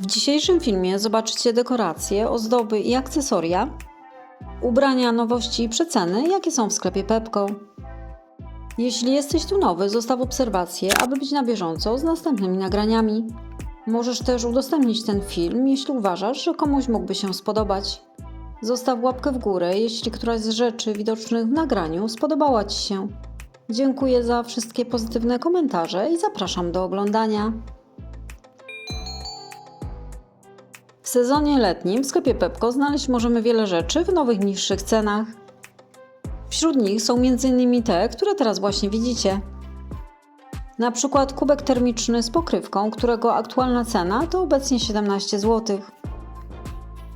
W dzisiejszym filmie zobaczycie dekoracje, ozdoby i akcesoria, ubrania, nowości i przeceny, jakie są w sklepie Pepko. Jeśli jesteś tu nowy, zostaw obserwację, aby być na bieżąco z następnymi nagraniami. Możesz też udostępnić ten film, jeśli uważasz, że komuś mógłby się spodobać. Zostaw łapkę w górę, jeśli któraś z rzeczy widocznych w nagraniu spodobała Ci się. Dziękuję za wszystkie pozytywne komentarze i zapraszam do oglądania. Sezonie letnim w sklepie Pepko znaleźć możemy wiele rzeczy w nowych, niższych cenach. Wśród nich są m.in. te, które teraz właśnie widzicie. Na przykład kubek termiczny z pokrywką, którego aktualna cena to obecnie 17 zł.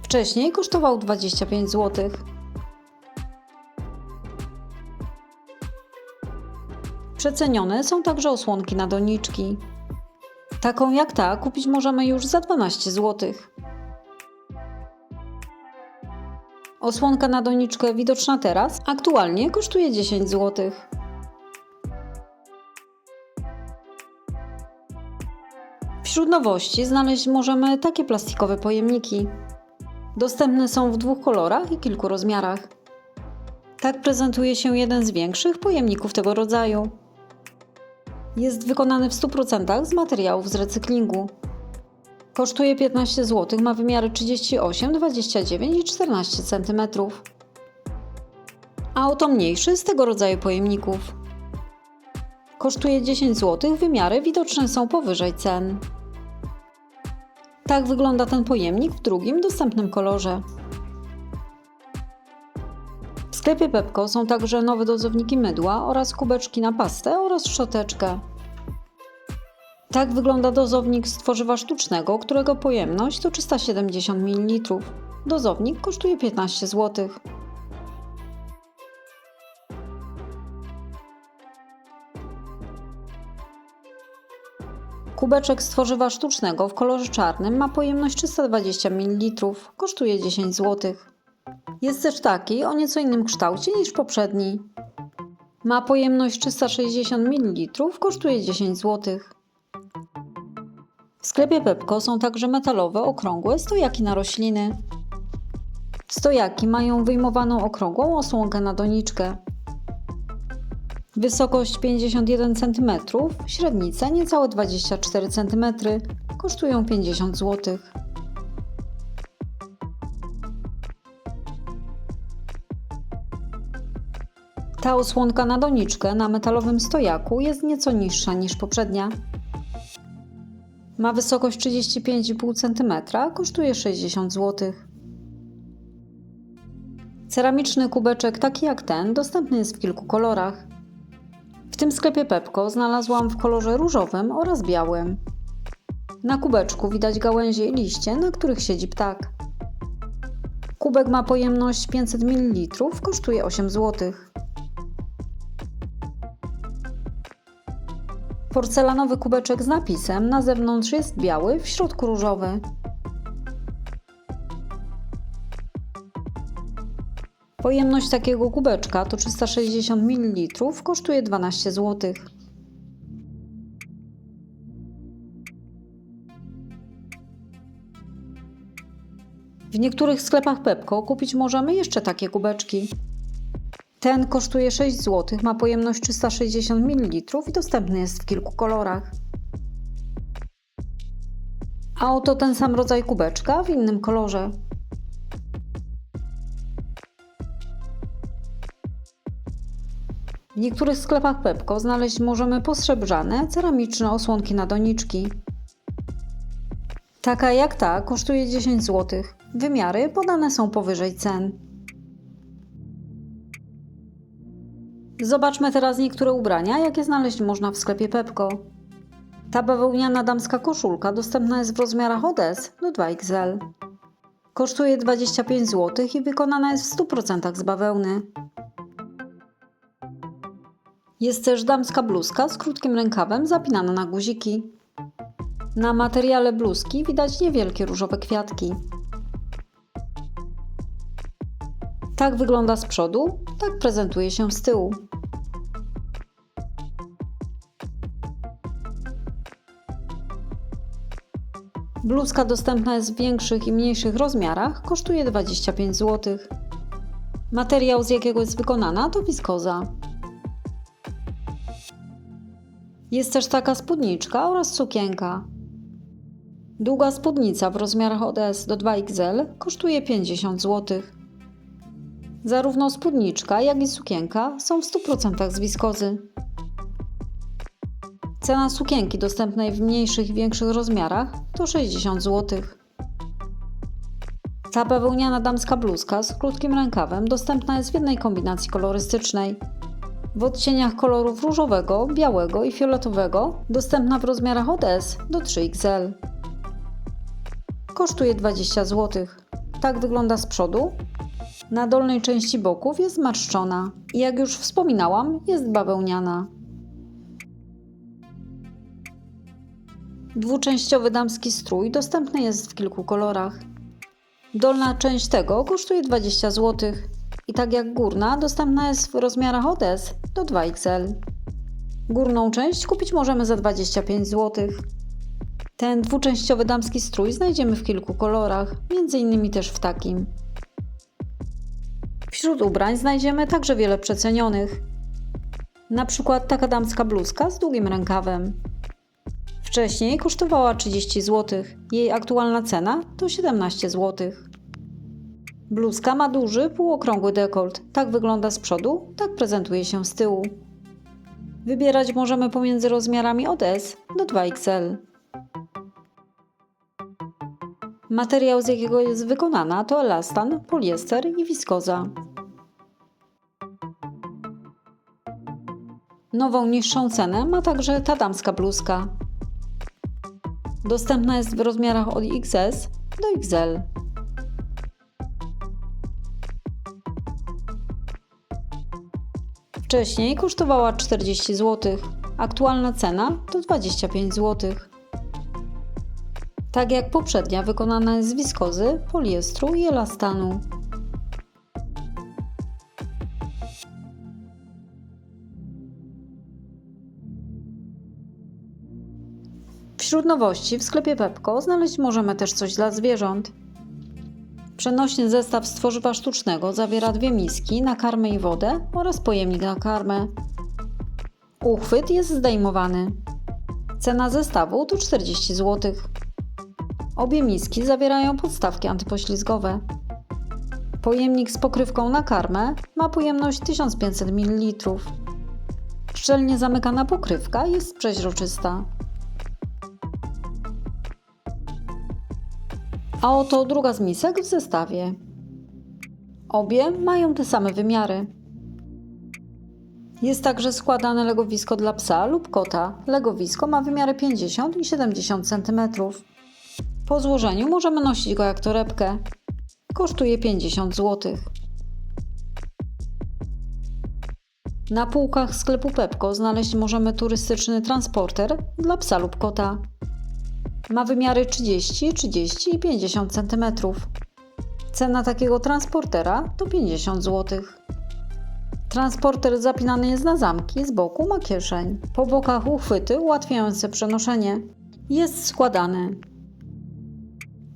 Wcześniej kosztował 25 zł. Przecenione są także osłonki na doniczki. Taką jak ta kupić możemy już za 12 zł. Osłonka na doniczkę widoczna teraz aktualnie kosztuje 10 zł. Wśród nowości znaleźć możemy takie plastikowe pojemniki. Dostępne są w dwóch kolorach i kilku rozmiarach. Tak prezentuje się jeden z większych pojemników tego rodzaju. Jest wykonany w 100% z materiałów z recyklingu. Kosztuje 15 zł, ma wymiary 38, 29 i 14 cm. A oto mniejszy z tego rodzaju pojemników. Kosztuje 10 zł, wymiary widoczne są powyżej cen. Tak wygląda ten pojemnik w drugim dostępnym kolorze. W sklepie Pepko są także nowe dozowniki mydła oraz kubeczki na pastę oraz szczoteczkę. Tak wygląda dozownik z tworzywa sztucznego, którego pojemność to 370 ml. Dozownik kosztuje 15 zł. Kubeczek z tworzywa sztucznego w kolorze czarnym ma pojemność 320 ml. Kosztuje 10 zł. Jest też taki o nieco innym kształcie niż poprzedni. Ma pojemność 360 ml. Kosztuje 10 zł. W sklepie Pepko są także metalowe, okrągłe stojaki na rośliny. Stojaki mają wyjmowaną okrągłą osłonkę na doniczkę. Wysokość 51 cm, średnica niecałe 24 cm, kosztują 50 zł. Ta osłonka na doniczkę na metalowym stojaku jest nieco niższa niż poprzednia. Ma wysokość 35,5 cm, kosztuje 60 zł. Ceramiczny kubeczek taki jak ten dostępny jest w kilku kolorach. W tym sklepie Pepko znalazłam w kolorze różowym oraz białym. Na kubeczku widać gałęzie i liście, na których siedzi ptak. Kubek ma pojemność 500 ml, kosztuje 8 zł. Porcelanowy kubeczek z napisem na zewnątrz jest biały, w środku różowy. Pojemność takiego kubeczka to 360 ml, kosztuje 12 zł. W niektórych sklepach Pepko kupić możemy jeszcze takie kubeczki. Ten kosztuje 6 zł, ma pojemność 360 ml i dostępny jest w kilku kolorach. A oto ten sam rodzaj kubeczka w innym kolorze. W niektórych sklepach Pepko znaleźć możemy posrebrzane, ceramiczne osłonki na doniczki. Taka jak ta kosztuje 10 zł. Wymiary podane są powyżej cen. Zobaczmy teraz niektóre ubrania, jakie znaleźć można w sklepie Pepko. Ta bawełniana damska koszulka dostępna jest w rozmiarach od S do 2XL. Kosztuje 25 zł i wykonana jest w 100% z bawełny. Jest też damska bluzka z krótkim rękawem zapinana na guziki. Na materiale bluzki widać niewielkie różowe kwiatki. Tak wygląda z przodu, tak prezentuje się z tyłu. Bluzka dostępna jest w większych i mniejszych rozmiarach, kosztuje 25 zł. Materiał, z jakiego jest wykonana, to wiskoza. Jest też taka spódniczka oraz sukienka. Długa spódnica w rozmiarach od S do 2XL kosztuje 50 zł. Zarówno spódniczka, jak i sukienka są w 100% z wiskozy. Cena sukienki dostępnej w mniejszych i większych rozmiarach to 60 zł. Ta bawełniana damska bluzka z krótkim rękawem dostępna jest w jednej kombinacji kolorystycznej. W odcieniach kolorów różowego, białego i fioletowego, dostępna w rozmiarach od S do 3XL. Kosztuje 20 zł. Tak wygląda z przodu. Na dolnej części boków jest marszczona i jak już wspominałam, jest bawełniana. Dwuczęściowy damski strój dostępny jest w kilku kolorach. Dolna część tego kosztuje 20 zł i tak jak górna dostępna jest w rozmiarach od S do 2XL. Górną część kupić możemy za 25 zł. Ten dwuczęściowy damski strój znajdziemy w kilku kolorach, między innymi też w takim. Wśród ubrań znajdziemy także wiele przecenionych. Na przykład taka damska bluzka z długim rękawem. Wcześniej kosztowała 30 zł. Jej aktualna cena to 17 zł. Bluzka ma duży, półokrągły dekolt. Tak wygląda z przodu, tak prezentuje się z tyłu. Wybierać możemy pomiędzy rozmiarami od S do 2XL. Materiał, z jakiego jest wykonana, to elastan, poliester i wiskoza. Nową niższą cenę ma także ta damska bluzka. Dostępna jest w rozmiarach od XS do XL. Wcześniej kosztowała 40 zł. Aktualna cena to 25 zł. Tak jak poprzednia, wykonana jest z wiskozy, poliestru i elastanu. Wśród nowości w sklepie Pepko znaleźć możemy też coś dla zwierząt. Przenośny zestaw z tworzywa sztucznego zawiera dwie miski na karmę i wodę oraz pojemnik na karmę. Uchwyt jest zdejmowany. Cena zestawu to 40 zł. Obie miski zawierają podstawki antypoślizgowe. Pojemnik z pokrywką na karmę ma pojemność 1500 ml. Szczelnie zamykana pokrywka jest przeźroczysta. A oto druga z misek w zestawie. Obie mają te same wymiary. Jest także składane legowisko dla psa lub kota. Legowisko ma wymiary 50 i 70 cm. Po złożeniu możemy nosić go jak torebkę. Kosztuje 50 zł. Na półkach sklepu Pepko znaleźć możemy turystyczny transporter dla psa lub kota. Ma wymiary 30, 30 i 50 cm. Cena takiego transportera to 50 zł. Transporter zapinany jest na zamki, z boku ma kieszeń. Po bokach uchwyty ułatwiające przenoszenie. Jest składany.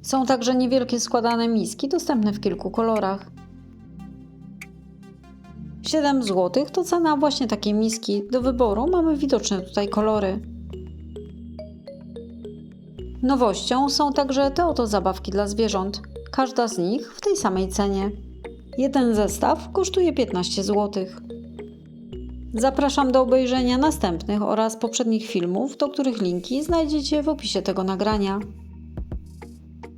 Są także niewielkie składane miski dostępne w kilku kolorach. 7 zł to cena właśnie takiej miski. Do wyboru mamy widoczne tutaj kolory. Nowością są także te oto zabawki dla zwierząt. Każda z nich w tej samej cenie. Jeden zestaw kosztuje 15 zł. Zapraszam do obejrzenia następnych oraz poprzednich filmów, do których linki znajdziecie w opisie tego nagrania.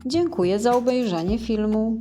Dziękuję za obejrzenie filmu.